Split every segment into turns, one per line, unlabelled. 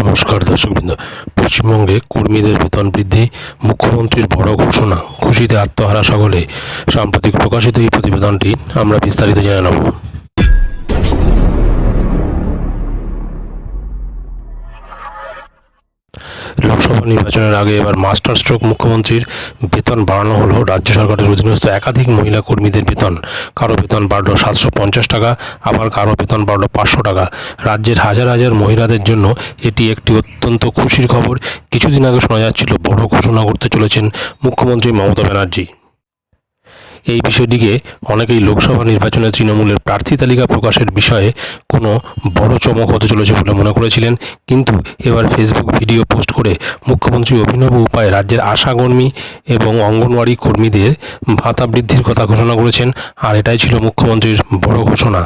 নমস্কার দর্শকবৃন্দ। পশ্চিমবঙ্গে কর্মীদের বেতন বৃদ্ধি, মুখ্যমন্ত্রীর বড় ঘোষণা, খুশিতে আত্মহারা সকলে। সাম্প্রতিক প্রকাশিত এই প্রতিবেদনটি আমরা বিস্তারিত জেনে নেব। নির্বাচনের আগে এবার মাস্টার স্ট্রোক মুখ্যমন্ত্রীর বেতন বাড়ানো হলো রাজ্য সরকারের অধীনস্থ একাধিক মহিলা কর্মীদের বেতন। কারও বেতন বাড়লো সাতশো পঞ্চাশ টাকা, আবার কারও বেতন বাড়লো পাঁচশো টাকা। রাজ্যের হাজার হাজার মহিলাদের জন্য এটি একটি অত্যন্ত খুশির খবর। কিছুদিন আগে শোনা যাচ্ছিল বড় ঘোষণা করতে চলেছেন মুখ্যমন্ত্রী মমতা ব্যানার্জি। এই বিষয়টিকে অনেকেই লোকসভা নির্বাচনে তৃণমূলের প্রার্থী তালিকা প্রকাশের বিষয়ে কোনো বড় চমক হতে চলেছে বলে মনে করেছিলেন। কিন্তু এবার ফেসবুক ভিডিও পোস্ট করে মুখ্যমন্ত্রী অভিনব উপায়ে রাজ্যের আশাকর্মী এবং অঙ্গনওয়াড়ি কর্মীদের ভাতা বৃদ্ধির কথা ঘোষণা করেছেন। আর এটাই ছিল মুখ্যমন্ত্রীর বড় ঘোষণা।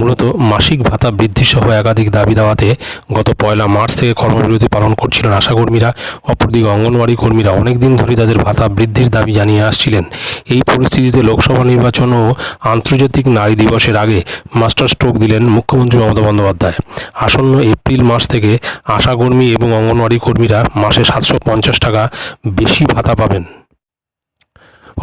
মূলত মাসিক ভাতা বৃদ্ধি সহ একাধিক দাবি দাওয়াতে গত পয়লা মার্চ থেকে কর্মবিরতি পালন করছিলেন আশাকর্মীরা। অপরদিকে অঙ্গনওয়াড়ি কর্মীরা অনেক দিন ধরে তাদের ভাতা বৃদ্ধির দাবি জানিয়ে আসছিলেন। এই পরিস্থিতিতে লোকসভা নির্বাচন ও আন্তর্জাতিক নারী দিবসের আগে মাস্টার স্ট্রোক দিলেন মুখ্যমন্ত্রী মমতা বন্দ্যোপাধ্যায়। আসন্ন এপ্রিল মাস থেকে আশাকর্মী এবং অঙ্গনওয়াড়ি কর্মীরা মাসে সাতশো পঞ্চাশ টাকা বেশি ভাতা পাবেন।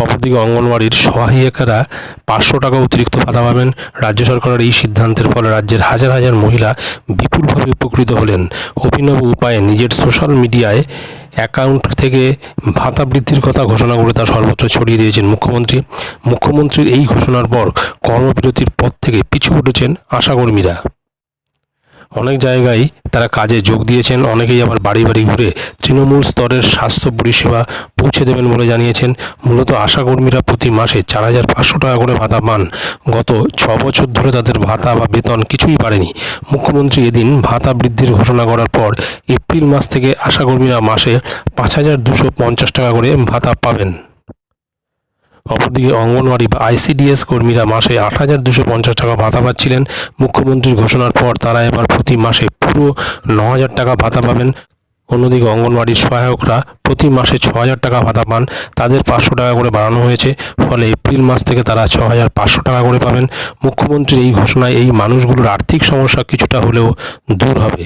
অপরদিকে অঙ্গনওয়াড়ির সহায়িকারা পাঁচশো টাকা অতিরিক্ত ভাতা পাবেন। রাজ্য সরকারের এই সিদ্ধান্তের ফলে রাজ্যের হাজার হাজার মহিলা বিপুলভাবে উপকৃত হলেন। অভিনব উপায়ে নিজের সোশ্যাল মিডিয়ায় অ্যাকাউন্ট থেকে ভাতা বৃদ্ধির কথা ঘোষণা করে তা সর্বত্র ছড়িয়ে দিয়েছেন মুখ্যমন্ত্রী। মুখ্যমন্ত্রীর এই ঘোষণার পর কর্মবিরতির পথ থেকে পিছু উঠেছেন আশাকর্মীরা। অনেক জায়গায় তারা কাজে যোগ দিয়েছেন, অনেকেই আবার বাড়ি বাড়ি ঘুরে তৃণমূল স্তরের স্বাস্থ্য পরিষেবা পৌঁছে দেবেন বলে জানিয়েছেন। মূলত আশাকর্মীরা প্রতি মাসে চার হাজার পাঁচশো টাকা করে ভাতা পান। গত ছ বছর ধরে তাদের ভাতা বা বেতন কিছুই বাড়েনি। মুখ্যমন্ত্রী এদিন ভাতা বৃদ্ধির ঘোষণা করার পর এপ্রিল মাস থেকে আশাকর্মীরা মাসে পাঁচ হাজার দুশো পঞ্চাশ টাকা করে ভাতা পাবেন। অপরদিকে অঙ্গনওয়াড়ি বা আইসিডিএস কর্মীরা মাসে আট হাজার দুশো পঞ্চাশ টাকা ভাতা পাচ্ছিলেন। মুখ্যমন্ত্রীর ঘোষণার পর তারা এবার প্রতি মাসে পুরো ন হাজার টাকা ভাতা পাবেন। অন্যদিকে অঙ্গনওয়াড়ির সহায়করা প্রতি মাসে ছ হাজার টাকা ভাতা পান। তাদের পাঁচশো টাকা করে বাড়ানো হয়েছে। ফলে এপ্রিল মাস থেকে তারা ছ হাজার পাঁচশো টাকা করে পাবেন। মুখ্যমন্ত্রীর এই ঘোষণায় এই মানুষগুলোর আর্থিক সমস্যা কিছুটা হলেও দূর হবে।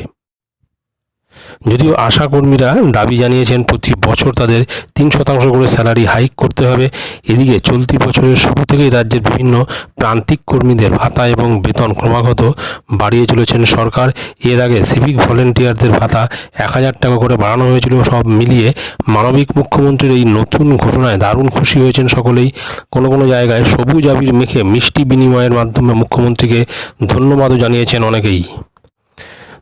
যদিও আশাকর্মীরা দাবি জানিয়েছেন, প্রতি বছর তাদের তিন শতাংশ করে স্যালারি হাইক করতে হবে। এদিকে চলতি বছরের শুরু থেকেই রাজ্যের বিভিন্ন প্রান্তিক কর্মীদের ভাতা এবং বেতন ক্রমাগত বাড়িয়ে চলেছেন সরকার। এর আগে সিভিক ভলেন্টিয়ারদের ভাতা এক হাজার টাকা করে বাড়ানো হয়েছিল, সব মিলিয়ে মানবিক মুখ্যমন্ত্রীর এই নতুন ঘোষণায় দারুণ খুশি হয়েছেন সকলেই। কোনো কোনো জায়গায় সবুজ আবির মেখে মিষ্টি বিনিময়ের মাধ্যমে মুখ্যমন্ত্রীকে ধন্যবাদও জানিয়েছেন অনেকেই।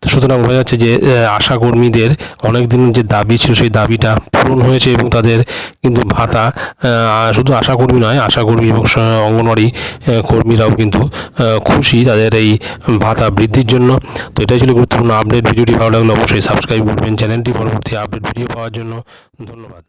তো সুতরাং বোঝা যাচ্ছে যে আশাকর্মীদের অনেক দিন যে দাবি ছিল সেই দাবিটা পূরণ হয়েছে এবং তাদের কিন্তু ভাতা শুধু আশাকর্মী নয় আশাকর্মী এবং অঙ্গনওয়াড়ি কর্মীরাও কিন্তু খুশি তাদের এই ভাতা বৃদ্ধির জন্য। তো এটাই ছিল গুরুত্বপূর্ণ আপডেট। ভিডিওটি ভালো লাগলে অবশ্যই সাবস্ক্রাইব করবেন। চ্যানেলটি পরবর্তী আপডেট ভিডিও পাওয়ার জন্য ধন্যবাদ।